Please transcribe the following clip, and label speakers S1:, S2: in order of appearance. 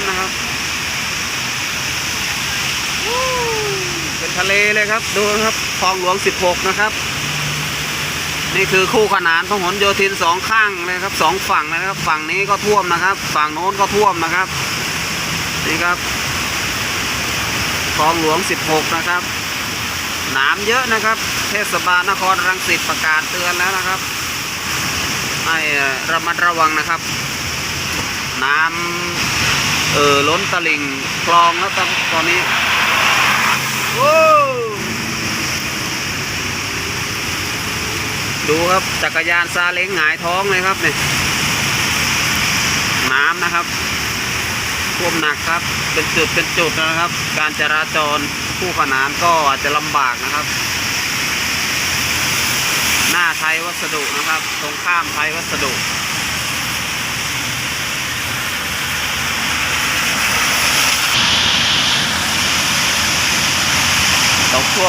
S1: ำนะครับเป็นทะเลเลยครับ ดูครับคลองหลวง 16 นะครับ นี่คือคู่ขนานพหลโยธินสองข้างเลยครับสองฝั่งนะครับ ฝั่งนี้ก็ท่วมนะครับ ฝั่งโน้นก็ท่วมนะครับนี่ครับคลองหลวง 16 นะครับน้ำเยอะนะครับ เทศบาลนครรังสิตประกาศเตือนแล้วนะครับให้ระมัดระวังนะครับ น้ำ ออล้นตลิ่งคลองแล้วตอนตอนนี้โอ้ดูครับจักรยานซาเล้งหงายท้องเลยครับเนี่ยน้ำนะครับท่วมหนักครับ เป็นจุดเป็นจุดนะครับ การจราจรคู่ขนานก็อาจจะลำบากนะครับ หน้าไทยวัสดุนะครับ ตรงข้ามไทยวัสดุ ตกทั่ว